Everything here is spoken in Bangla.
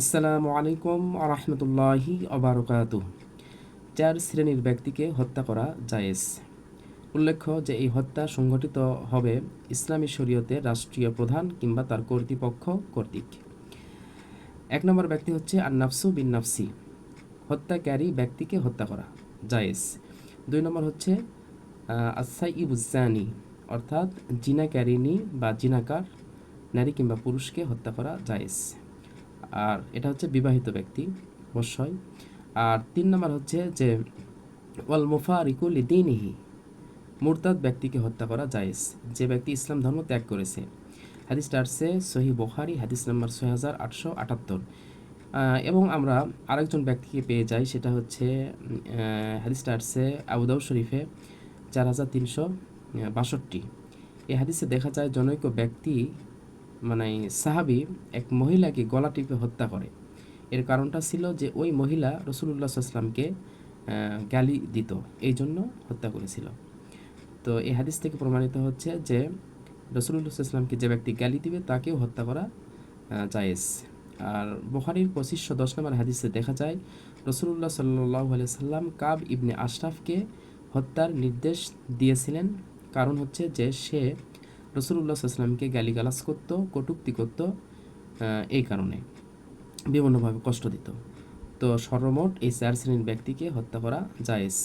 আসসালামু আলাইকুম আরহামতুল্লাহি অবরকাত। চার শ্রেণির ব্যক্তিকে হত্যা করা জায়েজ। উল্লেখ্য যে এই হত্যা সংঘটিত হবে ইসলামী শরীয়তে রাষ্ট্রীয় প্রধান কিংবা তার কর্তৃপক্ষ কর্তৃক। এক নম্বর ব্যক্তি হচ্ছে আন্নাফসু বিন নাফসি হত্যাকারী ব্যক্তিকে হত্যা করা জায়েজ। দুই নম্বর হচ্ছে আসাই ইবুজানি অর্থাৎ জিনাকারিনী বা জিনাকার, নারী কিংবা পুরুষকে হত্যা করা জায়েজ। আর এটা হচ্ছে বিবাহিত ব্যক্তি অবশ্যই। আর তিন নম্বর হচ্ছে যে ওয়াল মুফারিকুল দিনহি মুরতাদ ব্যক্তিকে হত্যা করা জায়েজ যে ব্যক্তি ইসলাম ধর্ম ত্যাগ করেছে। হাদিসটা আসছে সহি বোখারি হাদিস নম্বর ছয় হাজার আটশো আটাত্তর। এবং আমরা আরেকজন ব্যক্তিকে পেয়ে যাই সেটা হচ্ছে আহ, হাদিসটা আসছে আবুদাউ শরীফে চার হাজার তিনশো বাষট্টি। এই হাদিসে দেখা যায় জনৈক ব্যক্তি মানে সাহাবি এক মহিলাকে গলা টিপে হত্যা করে। এর কারণটা ছিল যে ওই মহিলা রসুল্লাহ সাল্লামকে গালি দিত, এই জন্য হত্যা করেছিল। তো এই হাদিস থেকে প্রমাণিত হচ্ছে যে রসুল্লাহ ইসলামকে যে ব্যক্তি গালি দিবে, তাকেও হত্যা করা জায়েজ। আর বুখারির পঁচিশশো দশ নম্বর হাদিসে দেখা যায় রসুল্লাহ সাল্লাহ সাল্লাম কাব ইবনে আশরাফকে হত্যার নির্দেশ দিয়েছিলেন। কারণ হচ্ছে যে সে রসুল্লাহ সাল্লামকে গালিগালাজ করত, কটুক্তি করত এই কারণে। বিভিন্নভাবে কষ্ট দিত। তো সর্বমোট এই চার শ্রেণির ব্যক্তিকে হত্যা করা জায়েজ।